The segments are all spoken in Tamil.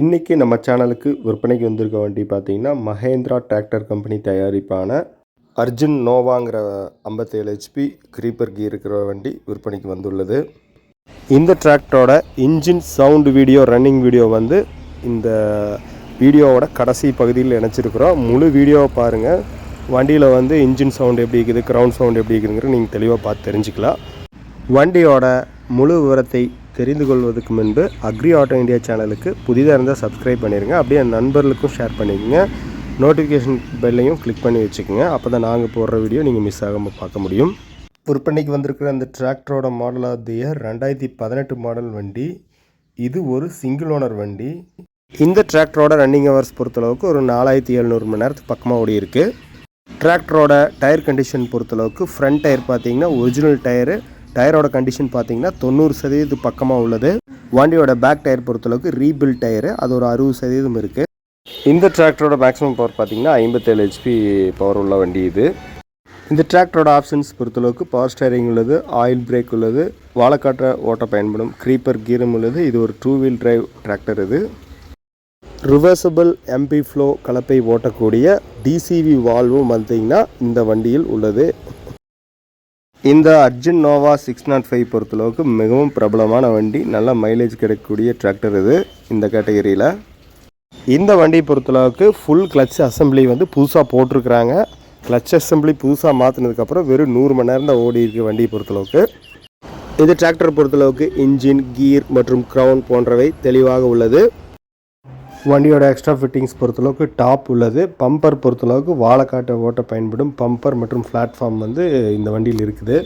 இன்றைக்கி நம்ம சேனலுக்கு விற்பனைக்கு வந்திருக்க வண்டி பார்த்தீங்கன்னா மஹேந்திரா டிராக்டர் கம்பெனி தயாரிப்பான அர்ஜுன் நோவாங்கிற ஐம்பத்தேழு ஹெச்பி க்ரீப்பர் கீ இருக்கிற வண்டி விற்பனைக்கு வந்துள்ளது. இந்த டிராக்டரோட engine sound video running video வந்து இந்த வீடியோவோட கடைசி பகுதியில் இணைச்சிருக்கிறோம். முழு வீடியோவை பாருங்கள் வண்டியில் வந்து இன்ஜின் சவுண்டு எப்படி இருக்குது க்ரௌண்ட் சவுண்ட் எப்படி இருக்குதுங்கிற நீங்கள் தெளிவாக பார்த்து தெரிஞ்சுக்கலாம். வண்டியோட முழு விவரத்தை தெரிந்து கொள்வதற்கு முன்பு அக்ரி ஆட்டோ இந்தியா சேனலுக்கு புதிதாக இருந்தால் சப்ஸ்கிரைப் பண்ணிடுங்க அப்படியே நண்பர்களுக்கும் ஷேர் பண்ணிக்கோங்க. நோட்டிஃபிகேஷன் பெல்லையும் கிளிக் பண்ணி வச்சுக்கோங்க. அப்போ தான் நாங்கள் போடுற வீடியோ நீங்கள் மிஸ் ஆகாமல் பார்க்க முடியும். விற்பனைக்கு வந்திருக்கிற அந்த டிராக்டரோட மாடல் ஆஃப் தி இயர் ரெண்டாயிரத்தி பதினெட்டு மாடல் வண்டி இது ஒரு சிங்கிள் ஓனர் வண்டி. இந்த டிராக்டரோட ரன்னிங் ஹவர்ஸ் பொறுத்தளவுக்கு ஒரு நாலாயிரத்தி எழுநூறு மணி நேரத்துக்கு பக்கமாக ஓடி இருக்குது டிராக்டரோட டயர் கண்டிஷன் பொறுத்தளவுக்கு ஃப்ரண்ட் டயர் பார்த்தீங்கன்னா ஒரிஜினல் டயரு டயரோட கண்டிஷன் பார்த்தீங்கன்னா தொண்ணூறு சதவீதம் பக்கமாக உள்ளது. வண்டியோட பேக் டயர் பொறுத்தளவுக்கு ரீபில்ட் டயரு. அது ஒரு அறுபது சதவீதம் இருக்குது இந்த டிராக்டரோட மேக்ஸிமம் பவர் பார்த்தீங்கன்னா ஐம்பத்தேழு ஹெச்பி பவர் உள்ள வண்டி இது. இந்த டிராக்டரோட ஆப்ஷன்ஸ் பொறுத்தளவுக்கு பவர் ஸ்டேரிங் உள்ளது ஆயில் பிரேக் உள்ளது வாழைக்காற்ற ஓட்ட பயன்படும் க்ரீப்பர் கீரம் உள்ளது. இது ஒரு டூ வீல் டிரைவ் டிராக்டர் இது. ரிவர்சபிள் எம்பி ஃப்ளோ கலப்பை ஓட்டக்கூடிய டிசிவி வால்வும் பார்த்தீங்கன்னா இந்த வண்டியில் உள்ளது. இந்த Arjun Nova six nought five பொறுத்தளவுக்கு மிகவும் பிரபலமான வண்டி நல்ல மைலேஜ் கிடைக்கக்கூடிய டிராக்டர் இது இந்த கேட்டகரியில் இந்த வண்டியை பொறுத்தளவுக்கு ஃபுல் கிளச் அசம்பிளி வந்து புதுசாக போட்டிருக்கிறாங்க. கிளச் அசம்பிளி புதுசாக மாற்றினதுக்கப்புறம் வெறும் நூறு மணி நேரம் தான் ஓடி இருக்கு வண்டியை பொறுத்தளவுக்கு. இந்த டிராக்டர் பொறுத்தளவுக்கு இன்ஜின் கீர் மற்றும் க்ரௌன் போன்றவை தெளிவாக உள்ளது. வண்டியோட எக்ஸ்ட்ரா ஃபிட்டிங்ஸ் பொறுத்தளவுக்கு டாப் உள்ளது. பம்பர் பொறுத்தளவுக்கு வாழைக்காட்டை ஓட்ட பயன்படும் பம்பர் மற்றும் பிளாட்ஃபார்ம் வந்து இந்த வண்டியில் இருக்குது.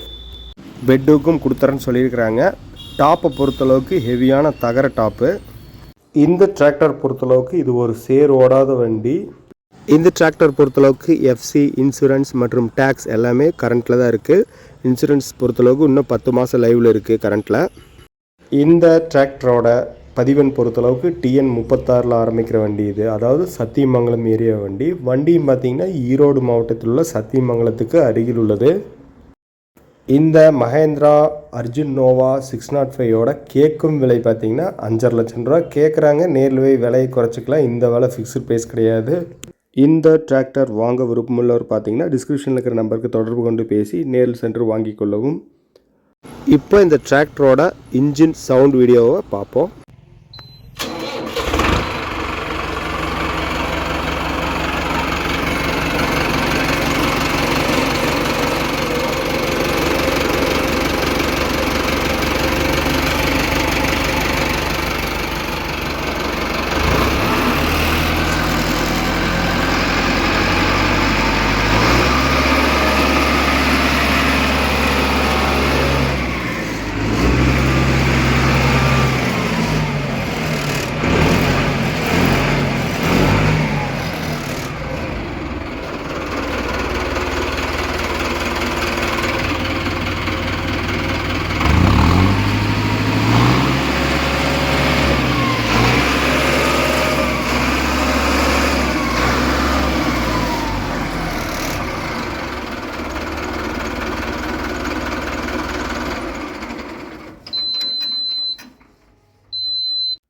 பெட்டுக்கும் கொடுத்துறேன்னு சொல்லியிருக்கிறாங்க. டாப்பை பொறுத்தளவுக்கு ஹெவியான தகர டாப்பு இந்த டிராக்டர் பொறுத்தளவுக்கு இது ஒரு சேர் ஓடாத வண்டி. இந்த டிராக்டர் பொறுத்தளவுக்கு எஃப்சி இன்சூரன்ஸ் மற்றும் டேக்ஸ் எல்லாமே கரண்ட்டில் தான் இருக்குது இன்சூரன்ஸ் பொறுத்தளவுக்கு இன்னும் பத்து மாதம் லைவில் இருக்குது கரண்ட்டில் இந்த டிராக்டரோட பதிவெண் பொறுத்தளவுக்கு டிஎன் முப்பத்தாறில் ஆரம்பிக்கிற வண்டி இது. அதாவது சத்தியமங்கலம் ஏரியா வண்டி. வண்டியும் பார்த்தீங்கன்னா ஈரோடு மாவட்டத்தில் உள்ள சத்தியமங்கலத்துக்கு அருகில் உள்ளது. இந்த Mahindra Arjun Nova six nought ஃபைவோட கேட்கும் விலை பார்த்தீங்கன்னா அஞ்சரை லட்சம் ரூபா. கேட்குறாங்க நேரில் போய் விலையை குறைச்சிக்கலாம். இந்த விலை ஃபிக்ஸ்டு ப்ரைஸ் கிடையாது. இந்த டிராக்டர் வாங்க விருப்பமுள்ளவர் பார்த்தீங்கன்னா டிஸ்கிரிப்ஷனில் இருக்கிற நம்பருக்கு தொடர்பு கொண்டு பேசி நேரில் சென்று வாங்கிக் கொள்ளவும். இப்போ இந்த டிராக்டரோட இன்ஜின் சவுண்ட் வீடியோவை பார்ப்போம்.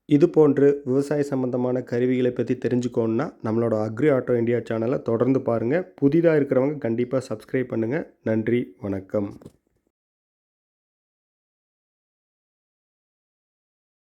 இது போன்று விவசாய சம்பந்தமான கருவிகளை பற்றி தெரிஞ்சுக்கோன்னா நம்மளோட அக்ரி ஆட்டோ இந்தியா சேனலை தொடர்ந்து பாருங்கள் புதிதாக இருக்கிறவங்க கண்டிப்பாக சப்ஸ்கிரைப் பண்ணுங்கள் நன்றி வணக்கம்.